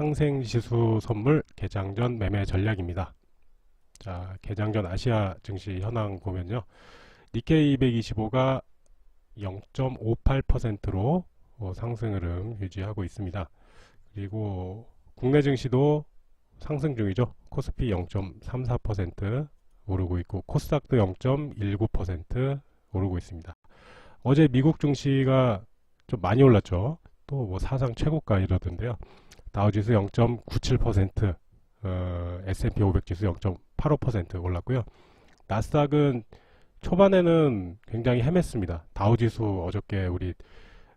상생지수 선물 개장 전 매매 전략입니다. 자, 개장 전 아시아 증시 현황 보면요. 니케이 225가 0.58%로 어, 상승 흐름 유지하고 있습니다. 그리고 국내 증시도 상승 중이죠. 코스피 0.34% 오르고 있고 코스닥도 0.19% 오르고 있습니다. 어제 미국 증시가 좀 많이 올랐죠. 또 뭐 사상 최고가 이러던데요. 다우지수 0.97%, 어, S&P 500 지수 0.85% 올랐고요. 나스닥은 초반에는 굉장히 헤맸습니다. 다우지수 어저께 우리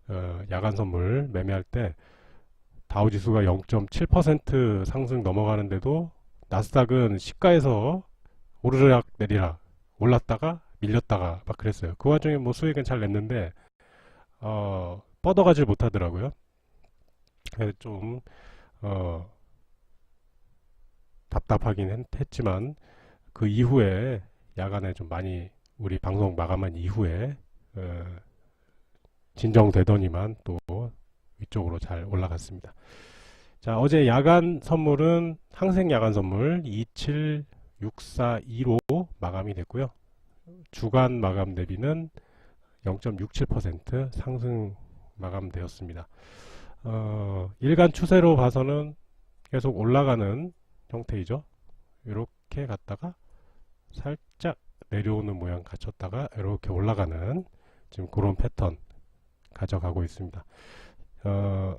어, 야간 선물 매매할 때 다우지수가 0.7% 상승 넘어가는데도 나스닥은 시가에서 오르락 내리락 올랐다가 밀렸다가 막 그랬어요. 그 와중에 뭐 수익은 잘 냈는데 어, 뻗어가질 못하더라고요. 그래서 좀 어, 답답하긴 했, 지만 그 이후에 야간에 좀 많이 우리 방송 마감한 이후에 어, 진정되더니만 또 위쪽으로 잘 올라갔습니다. 자, 어제 야간 선물은 항생 야간 선물 27642로 마감이 됐고요. 주간 마감 대비는 0.67% 상승 마감되었습니다. 어, 일간 추세로 봐서는 계속 올라가는 형태이죠. 이렇게 갔다가 살짝 내려오는 모양 갖췄다가 이렇게 올라가는 지금 그런 패턴 가져가고 있습니다. 어,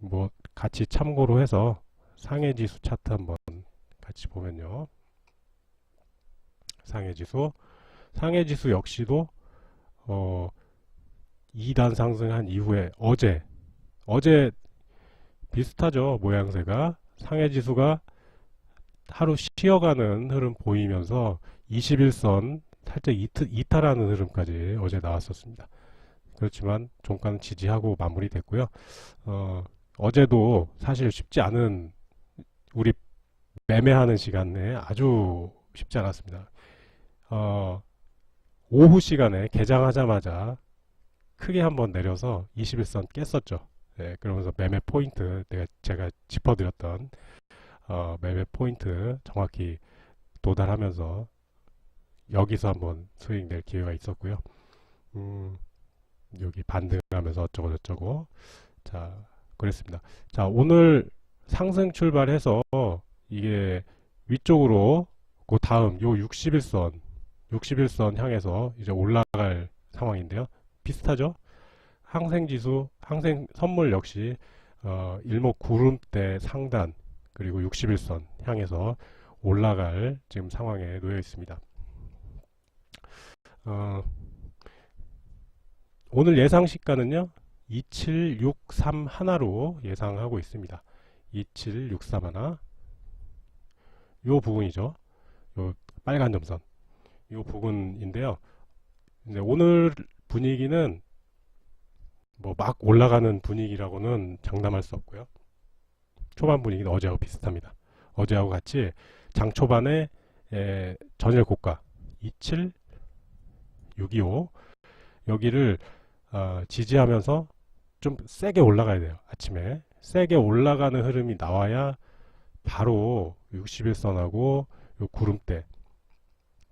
뭐 같이 참고로 해서 상해지수 차트 한번 같이 보면요. 상해지수 상해지수 역시도 어, 2단 상승한 이후에 어제 어제 비슷하죠 모양새가 상해지수가 하루 쉬어가는 흐름 보이면서 21선 살짝 이트, 이탈하는 흐름까지 어제 나왔었습니다. 그렇지만 종가는 지지하고 마무리됐고요. 어, 어제도 사실 쉽지 않은 우리 매매하는 시간에 아주 쉽지 않았습니다. 어, 오후 시간에 개장하자마자 크게 한번 내려서 21선 깼었죠. 예, 그러면서 매매 포인트 내가 제가 짚어드렸던 어, 매매 포인트 정확히 도달하면서 여기서 한번 수익 낼 기회가 있었고요. 음, 여기 반등하면서 어쩌고 저쩌고 자 그랬습니다. 자 오늘 상승 출발해서 이게 위쪽으로 그 다음 요 61선 61선 향해서 이제 올라갈 상황인데요. 비슷하죠? 항생지수, 항생 선물 역시 어, 일목 구름대 상단 그리고 61선 향해서 올라갈 지금 상황에 놓여 있습니다. 어, 오늘 예상 시가는요 2763 하나로 예상하고 있습니다. 2763 하나 요 부분이죠. 요 빨간 점선 요 부분인데요. 오늘 분위기는 뭐 막 올라가는 분위기라고는 장담할 수 없고요. 초반 분위기는 어제하고 비슷합니다. 어제하고 같이 장 초반에 에, 전일 고가 27 625 여기를 어, 지지하면서 좀 세게 올라가야 돼요. 아침에 세게 올라가는 흐름이 나와야 바로 61선하고 요 구름대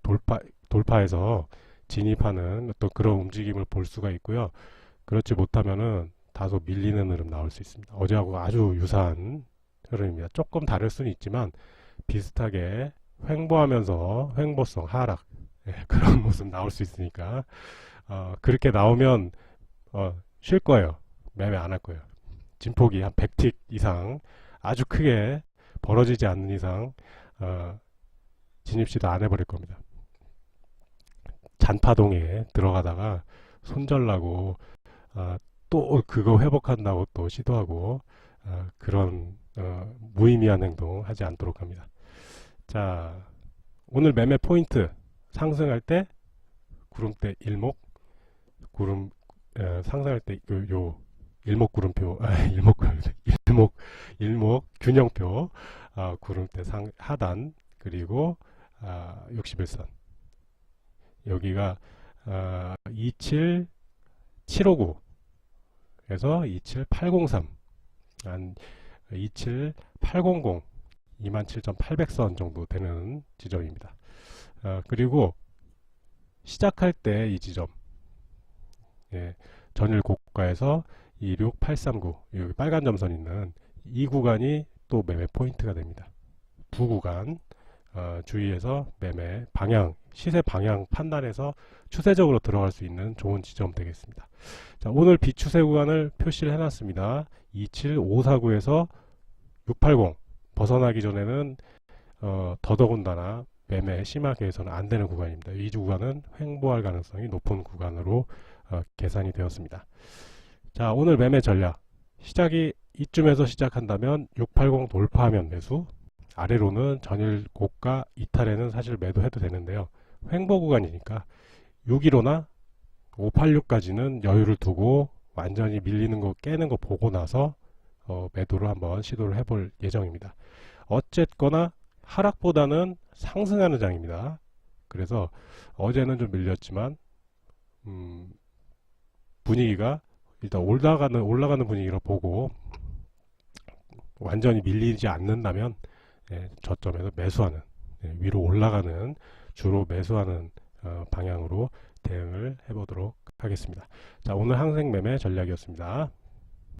돌파 돌파해서 진입하는 어떤 그런 움직임을 볼 수가 있고요. 그렇지 못하면은 다소 밀리는 흐름 나올 수 있습니다. 어제하고 아주 유사한 흐름입니다. 조금 다를 수는 있지만 비슷하게 횡보하면서 횡보성 하락 예, 그런 모습 나올 수 있으니까 어, 그렇게 나오면 어, 쉴 거예요. 매매 안 할 거예요. 진폭이 한 100틱 이상 아주 크게 벌어지지 않는 이상 어, 진입 시도 안 해버릴 겁니다. 잔파동에 들어가다가 손절나고 어, 또 그거 회복한다고 또 시도하고 어, 그런 어, 무의미한 행동 하지 않도록 합니다. 자 오늘 매매 포인트 상승할 때 구름대 일목 구름 어, 상승할 때 요, 요 일목 구름표 아, 일목 일목 일목 균형표 아, 구름대 상 하단 그리고 아, 61선 여기가 아, 27759 그래서 27803 한 27800 27800선 정도 되는 지점입니다. 아, 그리고 시작할 때 이 지점. 예, 전일 고가에서 26839 여기 빨간 점선 있는 이 구간이 또 매매 포인트가 됩니다. 두 구간 어, 주의해서 매매 방향 시세 방향 판단해서 추세적으로 들어갈 수 있는 좋은 지점 되겠습니다. 자, 오늘 비추세 구간을 표시를 해놨습니다. 27549에서 680 벗어나기 전에는 어, 더더군다나 매매 심하게 해서는 안 되는 구간입니다. 이 구간은 횡보할 가능성이 높은 구간으로 어, 계산이 되었습니다. 자, 오늘 매매 전략 시작이 이쯤에서 시작한다면 680 돌파하면 매수 아래로는 전일 고가 이탈에는 사실 매도해도 되는데요. 횡보 구간이니까 615나 586까지는 여유를 두고 완전히 밀리는 거 깨는 거 보고 나서 어, 매도를 한번 시도를 해볼 예정입니다. 어쨌거나 하락보다는 상승하는 장입니다. 그래서 어제는 좀 밀렸지만 음, 분위기가 일단 올라가는 올라가는 분위기로 보고 완전히 밀리지 않는다면 예, 저점에서 매수하는 예, 위로 올라가는 주로 매수하는 어, 방향으로 대응을 해보도록 하겠습니다. 자 오늘 항생 매매 전략이었습니다.